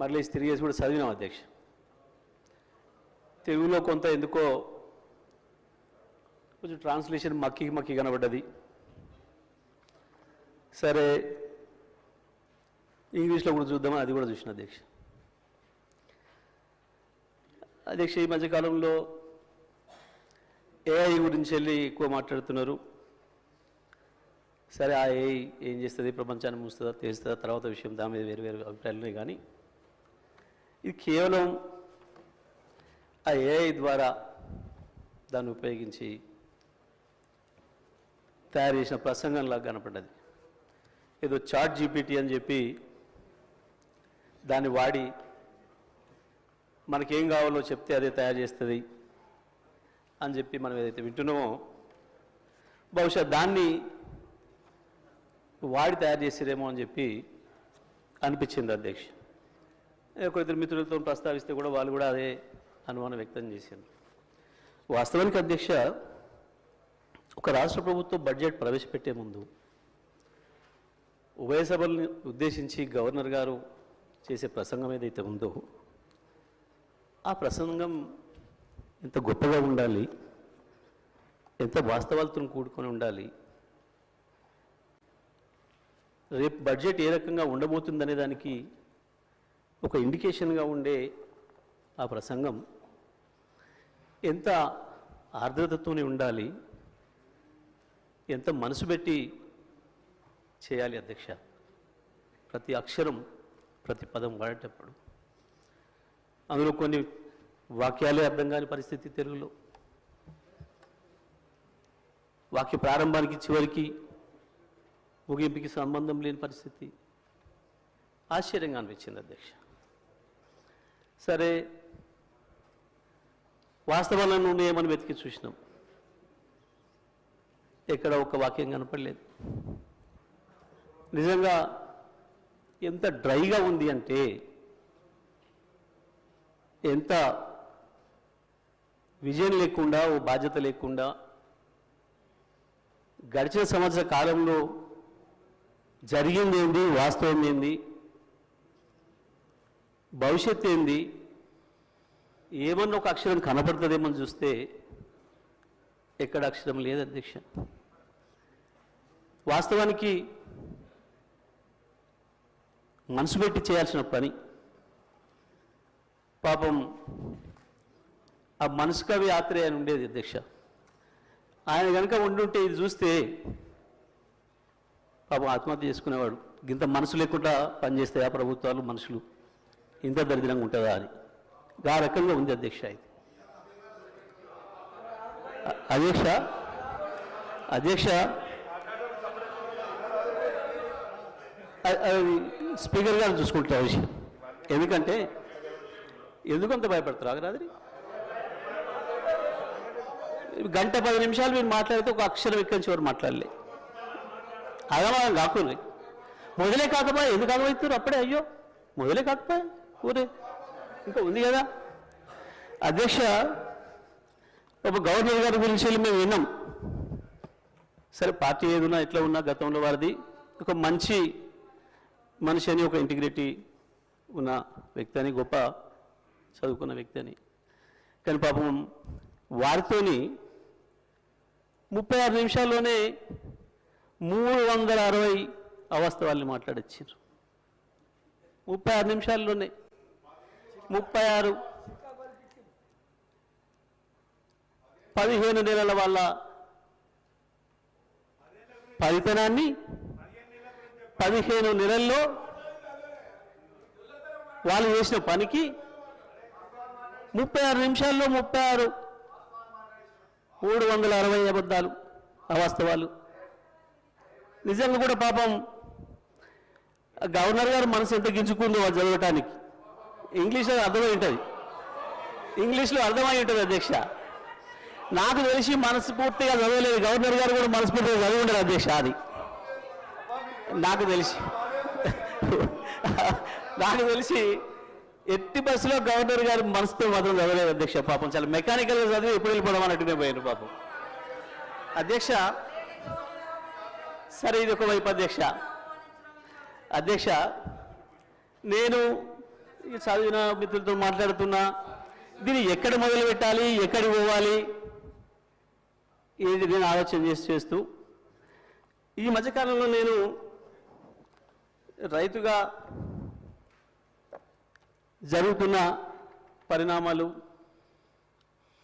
మరలేసి తిరిగేసి కూడా చదివినాం అధ్యక్ష. తెలుగులో కొంత ఎందుకో కొంచెం ట్రాన్స్లేషన్ మక్కి మక్కి కనబడ్డది. సరే ఇంగ్లీష్లో కూడా చూద్దామని అది కూడా చూసిన అధ్యక్ష. అధ్యక్ష ఈ మధ్యకాలంలో ఏఐ గురించి వెళ్ళి ఎక్కువ మాట్లాడుతున్నారు. సరే ఆ ఏఐ ఏం చేస్తుంది? ప్రపంచాన్ని మూస్తుందా తెలుస్తుందా? తర్వాత విషయం దాని మీద వేరు వేరు అభిప్రాయాలు ఉన్నాయి కానీ ఇది కేవలం ఆ ఏఐ ద్వారా దాన్ని ఉపయోగించి తయారు చేసిన ప్రసంగంలా కనపడ్డది. ఏదో చాట్ జీపీటీ అని చెప్పి దాన్ని వాడి మనకేం కావాలో చెప్తే అదే తయారు చేస్తుంది అని చెప్పి మనం ఏదైతే వింటున్నామో బహుశా దాన్ని వాడి తయారు చేసిరేమో అని చెప్పి అనిపించింది అధ్యక్ష. ఒక ఇద్దరు మిత్రులతో ప్రస్తావిస్తే కూడా వాళ్ళు కూడా అదే అనుమానం వ్యక్తం చేశారు. వాస్తవానికి అధ్యక్ష ఒక రాష్ట్ర ప్రభుత్వం బడ్జెట్ ప్రవేశపెట్టే ముందు ఉభయ సభల్ని ఉద్దేశించి గవర్నర్ గారు చేసే ప్రసంగం ఏదైతే ఉందో ఆ ప్రసంగం ఎంత గొప్పగా ఉండాలి ఎంత వాస్తవాలతో కూడుకొని ఉండాలి రేపు బడ్జెట్ ఏ రకంగా ఉండబోతుందనే దానికి ఒక ఇండికేషన్గా ఉండే ఆ ప్రసంగం ఎంత ఆర్ద్రతతోనే ఉండాలి ఎంత మనసు పెట్టి చేయాలి అధ్యక్ష? ప్రతి అక్షరం ప్రతి పదం వాడేటప్పుడు. అందులో కొన్ని వాక్యాలే అర్థం కాని పరిస్థితి తెలుగులో. వాక్య ప్రారంభానికి చివరికి ముగింపుకి సంబంధం లేని పరిస్థితి. ఆశ్చర్యంగా అనిపించింది అధ్యక్ష. సరే వాస్తవాల నుండి ఏమని వెతికి చూసినాం? ఎక్కడ ఒక వాక్యం కనపడలేదు. నిజంగా ఎంత డ్రైగా ఉంది అంటే ఎంత విజయం లేకుండా ఓ బాధ్యత లేకుండా గడిచిన సంవత్సర కాలంలో జరిగిందేంది వాస్తవం ఏంది? భవిష్యత్తు ఏంది? ఏమన్నా ఒక అక్షరం కనపడుతుందేమని చూస్తే ఎక్కడ అక్షరం లేదు అధ్యక్ష. వాస్తవానికి మనసు పెట్టి చేయాల్సిన పని. పాపం ఆ మనసు కవి ఆత్రేయ అని ఉండేది అధ్యక్ష. ఆయన కనుక ఉండుంటే ఇది చూస్తే పాపం ఆత్మహత్య చేసుకునేవాడు. ఇంత మనసు లేకుండా పనిచేస్తాయా ప్రభుత్వాలు మనుషులు? ఇంత దరిద్రంగా ఉంటుందా అని. ఆ రకంగా ఉంది అధ్యక్ష ఇది. అధ్యక్ష అధ్యక్ష అది స్పీకర్ గారు చూసుకుంటారు విషయం. ఎందుకంటే ఎందుకంత భయపడతారు ఆగరాదిరి గంట పది నిమిషాలు మీరు మాట్లాడితే ఒక అక్షరం ఎక్కడి చివరి మాట్లాడలే. మనం కాకుండా మొదలే కాకపోయా ఎందుకు అగమవుతారు అప్పుడే? అయ్యో మొదలే కాకపోయా? ఊరే ఇంకా ఉంది కదా? అధ్యక్ష ఒక గవర్నర్ గారి గురించి మేము విన్నాం. సరే పార్టీ ఏదున్నా ఎట్లా ఉన్నా గతంలో వారిది ఒక మంచి మనిషి అని ఒక ఇంటిగ్రిటీ ఉన్న వ్యక్తి అని గొప్ప చదువుకున్న వ్యక్తి అని. కానీ పాపం వారితోని ముప్పై ఆరు నిమిషాల్లోనే మూడు వందల అరవై అవస్థ వాళ్ళని మాట్లాడొచ్చారు. ముప్పై ఆరు నిమిషాల్లోనే ముప్పై ఆరు. పదిహేను నెలల వల్ల ఫలితనాన్ని పదిహేను నెలల్లో వాళ్ళు చేసిన పనికి ముప్పై ఆరు నిమిషాల్లో ముప్పై ఆరు. మూడు వందల అరవై అబద్ధాలు అవాస్తవాలు. నిజంగా కూడా పాపం గవర్నర్ గారు మనసు ఎంత గించుకుందో వాళ్ళు చదవటానికి. ఇంగ్లీష్లో అర్థమై ఉంటుంది. ఇంగ్లీష్లో అర్థమై ఉంటుంది అధ్యక్ష. నాకు తెలిసి మనస్ఫూర్తిగా చదవలేదు. గవర్నర్ గారు కూడా మనస్ఫూర్తిగా చదివి ఉండరు అధ్యక్ష అది. నాకు తెలిసి. నాకు తెలిసి ఎట్టి బస్సులో గవర్నర్ గారు మనసుతో మాత్రం చదవలేదు అధ్యక్ష పాపం. చాలా మెకానికల్గా చదివి ఎప్పుడు వెళ్ళిపోవడం అన్నట్టునే పోయాను పాపం. అధ్యక్ష సరే ఇది ఒక వైపు అధ్యక్ష. అధ్యక్ష నేను చదివిన మిత్రులతో మాట్లాడుతున్నా దీన్ని ఎక్కడ మొదలు పెట్టాలి ఎక్కడికి పోవాలి ఏది నేను ఆలోచన చేసి చేస్తూ ఈ మధ్యకాలంలో నేను రైతుగా జరుగుతున్న పరిణామాలు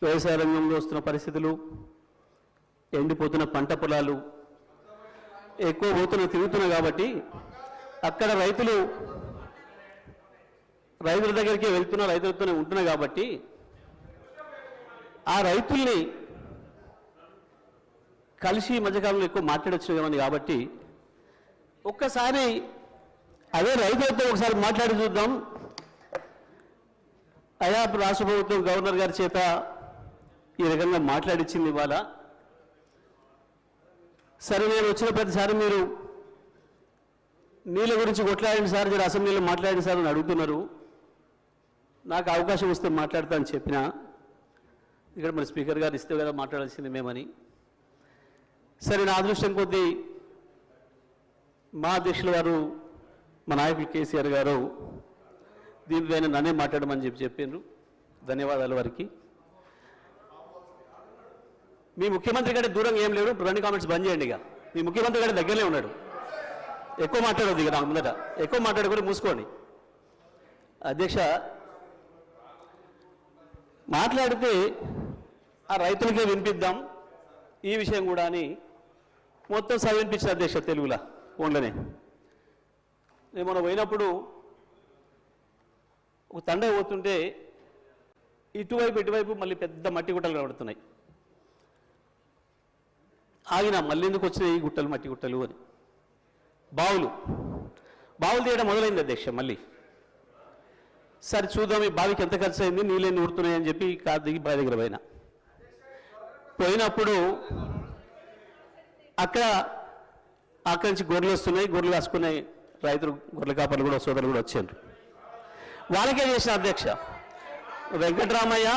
వ్యవసాయ రంగంలో వస్తున్న పరిస్థితులు ఎండిపోతున్న పంట పొలాలు ఎక్కువ పోతున్న తిరుగుతున్నా కాబట్టి అక్కడ రైతులు రైతుల దగ్గరికి వెళ్తున్నా రైతులతోనే ఉంటున్నా కాబట్టి ఆ రైతుల్ని కలిసి మధ్యకాలంలో ఎక్కువ మాట్లాడొచ్చు కాబట్టి ఒక్కసారి అదే రైతులతో ఒకసారి మాట్లాడి చూద్దాం. అయా రాష్ట్ర ప్రభుత్వం గవర్నర్ గారి చేత ఈ రకంగా మాట్లాడిచ్చింది ఇవాళ. సరే నేను వచ్చిన ప్రతిసారి మీరు నీళ్ళ గురించి కొట్లాడండి సార్ జర అసెంబ్లీలో మాట్లాడండి సార్ అని అడుగుతున్నారు. నాకు అవకాశం వస్తే మాట్లాడతానని చెప్పిన ఇక్కడ మన స్పీకర్ గారు ఇస్తే కదా మాట్లాడాల్సింది మేమని. సరే నా అదృష్టం కొద్దీ మా అధ్యక్షుల వారు మా నాయకులు కేసీఆర్ గారు దీనిపైన నన్నే మాట్లాడమని చెప్పి చెప్పిండ్రు ధన్యవాదాలు వారికి. మీ ముఖ్యమంత్రి కంటే దూరంగా ఏం లేడు రెండు కామెంట్స్ బంద్ చేయండి ఇక. మీ ముఖ్యమంత్రి కంటే దగ్గరనే ఉన్నాడు. ఎక్కువ మాట్లాడదు ఇక నాకు ముందట. ఎక్కువ మాట్లాడుకొని మూసుకోండి. అధ్యక్ష మాట్లాడితే ఆ రైతులకే వినిపిద్దాం. ఈ విషయం కూడా అని మొత్తం చదివినిపించిన అధ్యక్ష తెలుగులా ఫోన్లోనే నేను మనం పోయినప్పుడు ఒక తండ పోతుంటే ఇటువైపు ఇటువైపు మళ్ళీ పెద్ద మట్టి గుట్టలు కనబడుతున్నాయి. ఆగిన మళ్ళీ ఎందుకు వచ్చినాయి ఈ గుట్టలు మట్టి గుట్టలు అని. బావులు. బావులు తీయడం మొదలైంది అధ్యక్ష మళ్ళీ. సరే చూద్దాం ఈ బావికి ఎంత ఖర్చు అయింది నీళ్ళని ఊరుతున్నాయి అని చెప్పి కారు దిగి బావి దగ్గర పోయినా. పోయినప్పుడు అక్కడ అక్కడి నుంచి గొర్రెలు వస్తున్నాయి గొర్రెలు కాసుకున్నాయి రైతులు గొర్రెల కాపర్లు కూడా సోదరులు కూడా వచ్చారు. వాళ్ళకే చేసిన అధ్యక్ష. వెంకటరామయ్య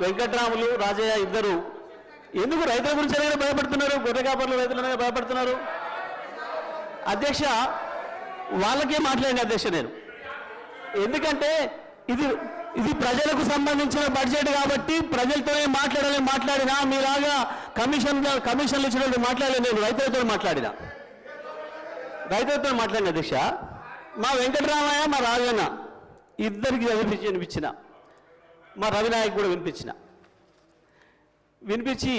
వెంకటరాములు రాజయ్య ఇద్దరు ఎందుకు రైతుల గురించి అనేది భయపడుతున్నారు? గొర్రె కాపర్లు రైతులనే భయపడుతున్నారు? అధ్యక్ష వాళ్ళకే మాట్లాడిన అధ్యక్ష నేను. ఎందుకంటే ఇది ఇది ప్రజలకు సంబంధించిన బడ్జెట్ కాబట్టి ప్రజలతోనే మాట్లాడాలని మాట్లాడినా మీలాగా కమిషన్ కమిషన్లు ఇచ్చినట్టు మాట్లాడలేదు నేను రైతులతో మాట్లాడినా. రైతులతో మాట్లాడిన దిశ మా వెంకటరామయ్య మా రాజన్న ఇద్దరికి వినిపించి వినిపించిన. మా రవినాయక్ కూడా వినిపించిన. వినిపించి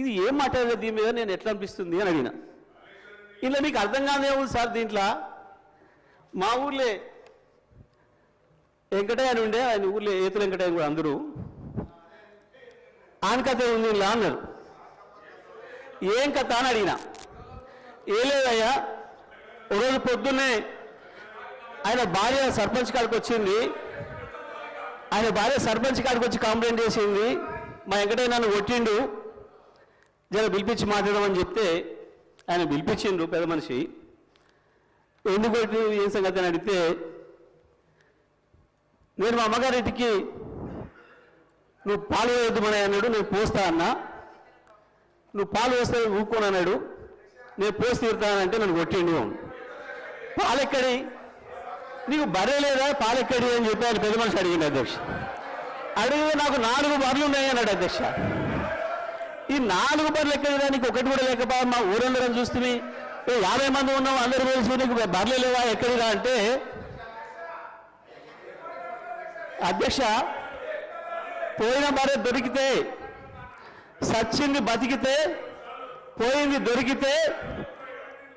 ఇది ఏం మాట్లాడలేదు దీని మీద? నేను ఎట్లా అనిపిస్తుంది అని అడిగిన. ఇలా మీకు అర్థం కాదే ఉంది సార్ దీంట్లో? మా ఊర్లే వెంకటయ్య అని ఉండే ఆయన ఊర్లో ఏతుల వెంకటయ్య కూడా అందరూ. ఆయన కథ ఉంది ఇలా అన్నారు. ఏం కథ అని అడిగిన. ఏ లేదయ్యా రోజు పొద్దున్నే ఆయన భార్య సర్పంచ్ కాడికి వచ్చింది. ఆయన భార్య సర్పంచ్ కాడికి వచ్చి కంప్లైంట్ చేసింది. మా వెంకటయ్య నన్ను కొట్టిండు. జర పిలిపించి మాట్లాడమని చెప్తే ఆయన పిలిపించిండు పెద్ద మనిషి. ఎందుకు ఏం సంగతి? అని అడిగితే నేను మా అమ్మగారింటికి నువ్వు పాలు వేయొద్దుమని అన్నాడు. నేను పోస్తా అన్నా. నువ్వు పాలు వేస్తే ఊరుకోను అన్నాడు. నేను పోసి తీరుతానంటే నన్ను కొట్టిండు. పాలెక్కడి? నీకు బర్రె లేదా? పాలెక్కడి? అని చెప్పి ఆయన పెద్ద మనిషి అడిగింది అధ్యక్ష. అడిగితే నాకు నాలుగు బర్రెలు ఉన్నాయి అన్నాడు అధ్యక్ష. ఈ నాలుగు బర్రెలు ఎక్కడ నీకు ఒకటి కూడా లేకపోయా మా ఊరందరం చూస్తే యాభై మంది ఉన్నాం అందరూ కలిసి నీకు బర్రెలు లేవా? ఎక్కడిరా? అంటే అధ్యక్ష పోయిన భార్య దొరికితే సచ్చింది బతికితే పోయింది దొరికితే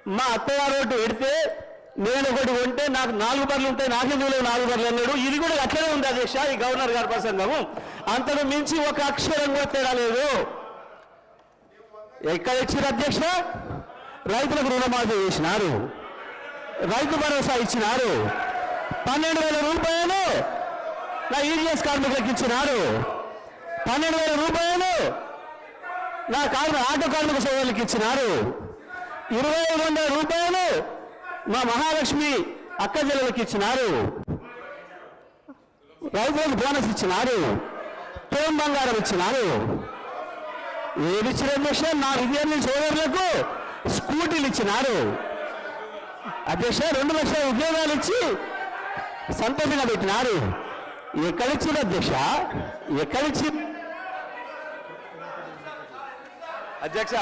మా అత్తగారు ఒకటి పెడితే నేను ఒకటి ఉంటే నాకు నాలుగు బర్లు ఉంటాయి నాకే నాలుగు బర్లు అన్నాడు. ఇది కూడా అట్లనే ఉంది అధ్యక్ష ఈ గవర్నర్ గారి ప్రసంగము. అంతకు మించి ఒక అక్షరం కూడా తేడా లేదు. ఎక్కడ ఇచ్చారు అధ్యక్ష? రైతులకు రుణమాఫీ చేసినారు. రైతు భరోసా ఇచ్చినారు. పన్నెండు వేల రూపాయలు నా ఈడిఎస్ కార్మికులకు ఇచ్చినారు పన్నెండు వేల రూపాయలు నా కార్మి ఆటో కార్మిక సోదరులకు ఇచ్చినారు ఇరవై ఐదు వందల రూపాయలు మా మహాలక్ష్మి అక్క జిల్లలకు ఇచ్చినారు రైతులకు బోనస్ ఇచ్చినారు తోం బంగారం ఇచ్చినారు ఏది ఇచ్చిన అధ్యక్ష నా విద్యార్థి సోదరులకు స్కూటీలు ఇచ్చినారు అధ్యక్ష రెండు లక్షల ఉద్యోగాలు ఇచ్చి సంతోషంగా పెట్టినారు ఎక్కడిచ్చిన అధ్యక్ష ఎక్కడిచ్చి అధ్యక్ష